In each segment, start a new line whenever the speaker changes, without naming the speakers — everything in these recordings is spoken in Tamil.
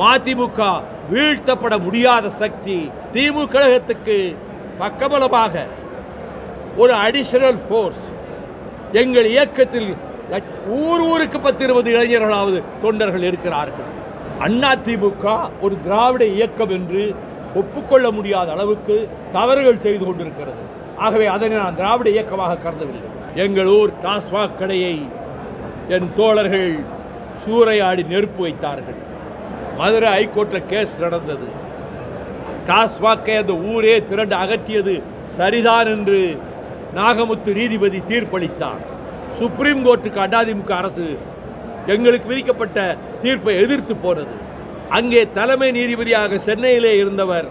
மதிமுக வீழ்த்தப்பட முடியாத சக்தி திமுக கழகத்துக்கு பக்கபலமாக ஒரு அடிஷனல் ஃபோர்ஸ் எங்கள் இயக்கத்தில் ஊர் ஊருக்கு பத்து இருபது இளைஞர்களாவது தொண்டர்கள் இருக்கிறார்கள். அண்ணா திமுக ஒரு திராவிட இயக்கம் என்று ஒப்புக்கொள்ள முடியாத அளவுக்கு தவறுகள் செய்து கொண்டிருக்கிறது. ஆகவே அதனை நான் திராவிட இயக்கமாக கருதவில்லை. எங்கள் ஊர் டாஸ்மாக் கடையை என் தோழர்கள் சூறையாடி நெருப்பு வைத்தார்கள். மதுரை ஹைகோர்ட்டில் கேஸ் நடந்தது. டாஸ்மாக்கை அந்த ஊரே திரண்டு அகற்றியது சரிதான் என்று நாகமுத்து நீதிபதி தீர்ப்பளித்தார். சுப்ரீம் கோர்ட்டுக்கு அண்ணாதிமுக அரசு எங்களுக்கு விதிக்கப்பட்ட தீர்ப்பை எதிர்த்து போனது. அங்கே தலைமை நீதிபதியாக சென்னையிலே இருந்தவர்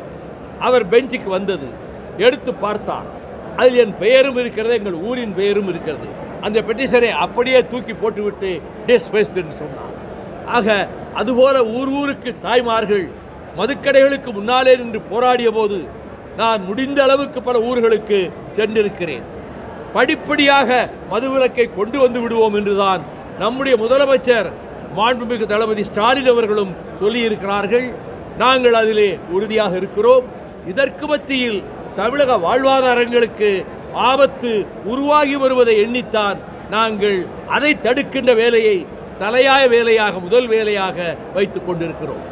அவர் பெஞ்சுக்கு வந்தது. எடுத்து பார்த்தார். அதில் என் பெயரும் இருக்கிறது எங்கள் ஊரின் பெயரும் இருக்கிறது. அந்த பெட்டிஷனை அப்படியே தூக்கி போட்டுவிட்டு டிஸ்பேஸ்ட் என்று சொன்னார். ஆக அதுபோல ஊர் ஊருக்கு தாய்மார்கள் மதுக்கடைகளுக்கு முன்னாலே நின்று போராடிய போது நான் முடிந்த அளவுக்கு பல ஊர்களுக்கு சென்றிருக்கிறேன். படிப்படியாக மதுவிலக்கை கொண்டு வந்து விடுவோம் என்றுதான் நம்முடைய முதலமைச்சர் மாண்புமிகு தளபதி ஸ்டாலின் அவர்களும் சொல்லியிருக்கிறார்கள். நாங்கள் அதிலே உறுதியாக இருக்கிறோம். இதற்கு மத்தியில் தமிழக வாழ்வாதாரங்களுக்கு ஆபத்து உருவாகி வருவதை எண்ணித்தான் நாங்கள் அதை தடுக்கின்ற வேலையை தலையாய வேலையாக முதல் வேலையாக வைத்துக் கொண்டிருக்கிறோம்.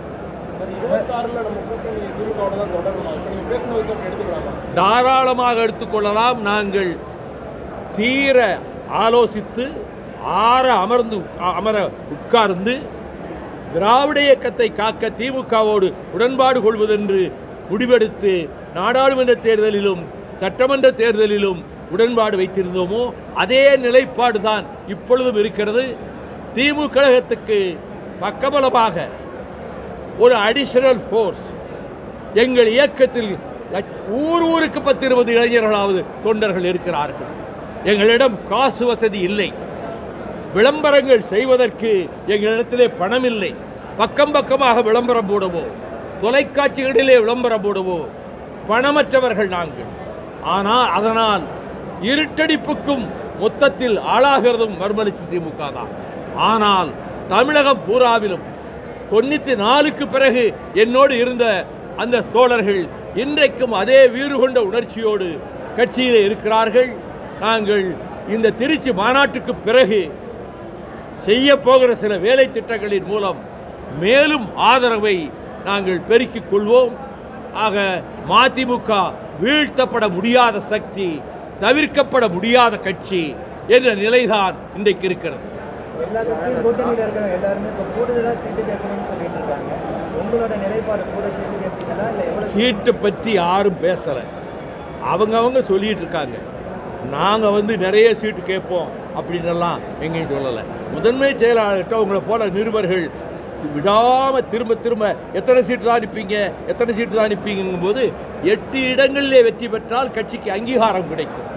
தாராளமாக எடுத்துக்கொள்ளலாம் நாங்கள் தீர ஆலோசித்து ஆற அமர்ந்து அமர உட்கார்ந்து திராவிட இயக்கத்தை காக்க திமுகவோடு உடன்பாடு கொள்வதென்று முடிவெடுத்து நாடாளுமன்ற தேர்தலிலும் சட்டமன்ற தேர்தலிலும் உடன்பாடு வைத்திருந்தோமோ அதே நிலைப்பாடு தான் இப்பொழுதும் இருக்கிறது. திமுக கழகத்துக்கு பக்கபலமாக ஒரு அடிஷனல் ஃபோர்ஸ் எங்கள் இயக்கத்தில் ஊர் ஊருக்கு பத்து இருபது இளைஞர்களாவது தொண்டர்கள் இருக்கிறார்கள். எங்களிடம் காசு வசதி இல்லை. விளம்பரங்கள் செய்வதற்கு எங்களிடத்திலே பணம் இல்லை. பக்கம் பக்கமாக விளம்பரம் போடுவோம். தொலைக்காட்சிகளிலே விளம்பரம் போடுவோம். பணமற்றவர்கள் நாங்கள். ஆனால் அதனால் இருட்டடிப்புக்கும் மொத்தத்தில் ஆளாகிறதும் மறுமலர்ச்சி திமுக தான். ஆனால் தமிழகம் பூராவிலும் தொண்ணூற்றி நாலுக்கு பிறகு என்னோடு இருந்த அந்த தோழர்கள் இன்றைக்கும் அதே வீறு கொண்ட உணர்ச்சியோடு கட்சியில் இருக்கிறார்கள். நாங்கள் இந்த திருச்சி மாநாட்டுக்கு பிறகு செய்ய போகிற சில வேலை திட்டங்களின் மூலம் மேலும் ஆதரவை நாங்கள் பெருக்கிக் கொள்வோம். ஆக மதிமுக வீழ்த்தப்பட முடியாத சக்தி தவிர்க்கப்பட முடியாத கட்சி என்ற நிலைதான் இன்றைக்கு இருக்கிறது.
எல்லா கட்சியும் கூட்டணியில் இருக்கிற எல்லாருமே இப்போ கூடுதலாக சீட்டு கேட்கணும்னு சொல்லிட்டு இருக்காங்க. உங்களோட நிலைப்பாடு கூட சீட்டு கேட்பீங்களா? இல்லை எவ்வளோ
சீட்டை பற்றி யாரும் பேசலை. அவங்கவங்க சொல்லிட்டு இருக்காங்க. நாங்கள் வந்து நிறைய சீட்டு கேட்போம் அப்படின்னெல்லாம் எங்கேயும் சொல்லலை. முதன்மை செயலாளர்கிட்ட உங்களை போல நிருபர்கள் விடாமல் திரும்ப திரும்ப எத்தனை சீட்டு தான் நிற்பீங்க எத்தனை சீட்டு தான் நிற்பீங்கும்போது எட்டு இடங்களிலே வெற்றி பெற்றால் கட்சிக்கு அங்கீகாரம் கிடைக்கும்.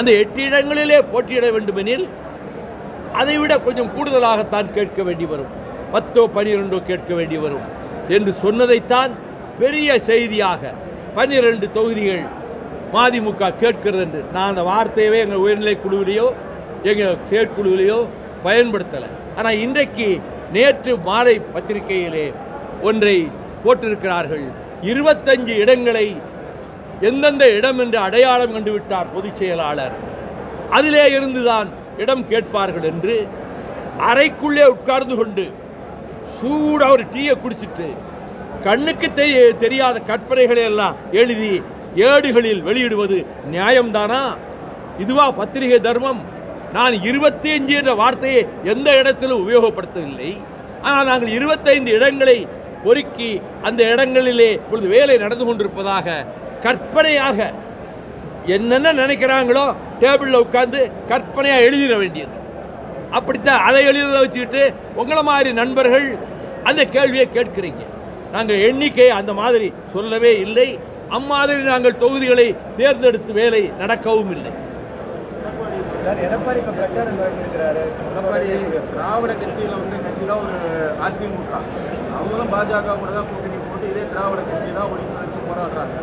அந்த எட்டு இடங்களிலே போட்டியிட வேண்டுமெனில் அதைவிட கொஞ்சம் கூடுதலாகத்தான் கேட்க வேண்டி வரும். பத்தோ பனிரெண்டோ கேட்க வேண்டி வரும் என்று சொன்னதைத்தான் பெரிய செய்தியாக பன்னிரண்டு தொகுதிகள் மதிமுக கேட்கிறது என்று நான் அந்த வார்த்தையவே எங்கள் உயர்நிலை குழுவிலேயோ எங்கள் செயற்குழுவிலேயோ பயன்படுத்தலை. ஆனால் இன்றைக்கு நேற்று மாலை பத்திரிகையிலே ஒன்றை போட்டிருக்கிறார்கள். இருபத்தஞ்சு இடங்களை எந்தெந்த இடம் என்று அடையாளம் கண்டுவிட்டார் பொதுச் செயலாளர். அதிலே இருந்துதான் இடம் கேட்பார்கள் என்று அறைக்குள்ளே உட்கார்ந்து கொண்டு சூடாக ஒரு டீயை குடிச்சிட்டு கண்ணுக்கு தெரிய தெரியாத கற்பனைகளை எல்லாம் எழுதி ஏடுகளில் வெளியிடுவது நியாயம்தானா? இதுவா பத்திரிகை தர்மம்? நான் இருபத்தி அஞ்சு என்ற வார்த்தையை எந்த இடத்திலும் உபயோகப்படுத்தவில்லை. ஆனால் நாங்கள் இருபத்தைந்து இடங்களை பொறுக்கி அந்த இடங்களிலே இப்பொழுது வேலை நடந்து கொண்டிருப்பதாக கற்பனையாக என்னென்ன நினைக்கிறாங்களோ டேபிளில் உட்காந்து கற்பனையாக எழுதிட வேண்டியது. அப்படித்தான் அதை எழுத வச்சுக்கிட்டு உங்களை மாதிரி நண்பர்கள் அந்த கேள்வியை கேட்குறீங்க. நாங்கள் எண்ணிக்கை அந்த மாதிரி சொல்லவே இல்லை. அம்மாதிரி நாங்கள் தொகுதிகளை தேர்ந்தெடுத்து வேலை நடக்கவும் இல்லை.
எடப்பாடி இப்போ பிரச்சாரம்
எடப்பாடி திராவிட கட்சியில் வந்து கட்சியில் ஒரு அதிமுக. அவங்களும் பாஜக கூட தான் கூட்டணி போட்டு இதே திராவிட கட்சி தான் போராடுறாங்க.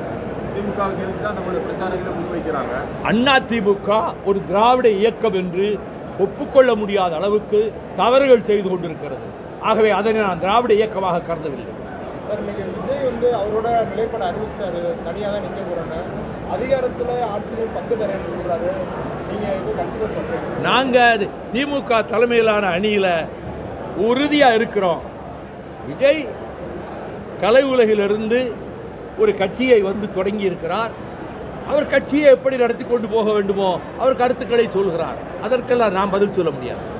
எதிர்த்து தான் நம்மளுடைய பிரச்சாரங்களை முன்வைக்கிறாங்க.
அண்ணா திமுக ஒரு திராவிட இயக்கம் என்று ஒப்புக்கொள்ள முடியாத அளவுக்கு தவறுகள் செய்து கொண்டிருக்கிறது. ஆகவே அதனை நான் திராவிட இயக்கமாக கருதவில்லை.
சார் இன்னைக்கு விஜய் வந்து அவரோட நிலைப்பாடு அறிவிச்சிட்டாரு. தனியாக தான் நிற்க போறேன்னு அதிகாரத்தில் ஆட்சியில் பங்கு தரேன்னு சொல்றாரு. நீங்க இது கன்சிடர் பண்றீங்க
நாங்கள் திமுக தலைமையிலான அணியில் உறுதியாக இருக்கிறோம். விஜய் கலை உலகிலிருந்து ஒரு கட்சியை வந்து தொடங்கி இருக்கிறார் அவர் கட்சியை எப்படி நடத்தி கொண்டு போக வேண்டுமோ அவர் கருத்துக்களை சொல்கிறார். அதற்கெல்லாம் நான் பதில் சொல்ல முடியாது.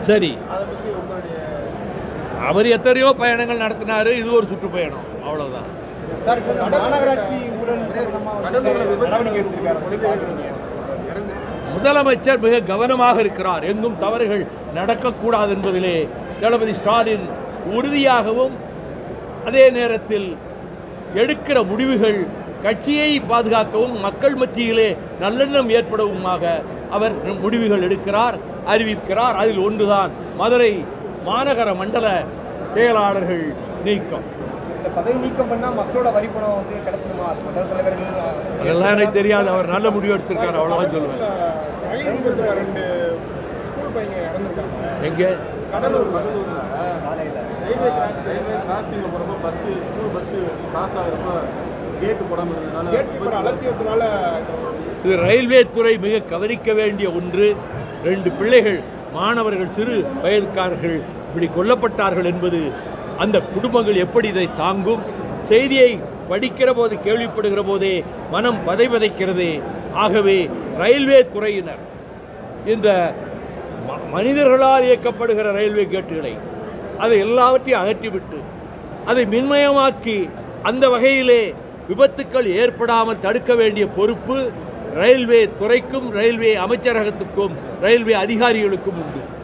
சரி. அவர் எத்தனையோ பயணங்கள் நடத்தினார். இது ஒரு சுற்றுப்பயணம். அவ்வளவுதான். முதலமைச்சர் மிக கவனமாக இருக்கிறார். எங்கும் தவறுகள் நடக்கக்கூடாது என்பதிலே தளபதி ஸ்டாலின் உறுதியாகவும் அதே நேரத்தில் எடுக்கிற முடிவுகள் கட்சியை பாதுகாக்கவும் மக்கள் மத்தியிலே நல்லெண்ணம் ஏற்படவுமாக அவர் முடிவுகள் எடுக்கிறார் அறிவிக்கிறார். அதில் ஒன்றுதான் மதுரை மாநகர மண்டல செயலாளர்கள் நீக்கம்.
இந்த பதவி நீக்கம் பண்ணா மக்களோட வரி பணம் வந்து கிடைச்சிருமா? மண்டல தலைவர்கள்
அதெல்லாம் எனக்கு தெரியாது. அவர் நல்ல முடிவு எடுத்திருக்காரு. அவ்வளோதான் சொல்லுவேன். எங்கே?
கடலூர் கடலூர்ல. ரயில்வே கிராஸ் ரயில்வே கிராசிங்ல போகிறப்ப பஸ்ஸு ஸ்கூல் பஸ்ஸு கிராஸ் ஆகிறப்ப கேட்டு போடாமல் இருந்ததுனால
கேட் கீப்பர் அலட்சியத்தினால
இது ரயில்வே துறை மிக கவனிக்க வேண்டிய ஒன்று. ரெண்டு பிள்ளைகள் மாணவர்கள் சிறு வயதுக்காரர்கள் இப்படி கொல்லப்பட்டார்கள் என்பது அந்த குடும்பங்கள் எப்படி இதை தாங்கும்? செய்தியை படிக்கிற போது கேள்விப்படுகிற போதே மனம் பதைபதைக்கிறது. ஆகவே ரயில்வே துறையினர் இந்த மனிதர்களால் இயக்கப்படுகிற ரயில்வே கேட்டுகளை அதை எல்லாவற்றையும் அகற்றிவிட்டு அதை மின்மயமாக்கி அந்த வகையிலே விபத்துக்கள் ஏற்படாமல் தடுக்க வேண்டிய பொறுப்பு ரயில்வே துறைக்கும் ரயில்வே அமைச்சரகத்துக்கும் ரயில்வே அதிகாரிகளுக்கும் உண்டு.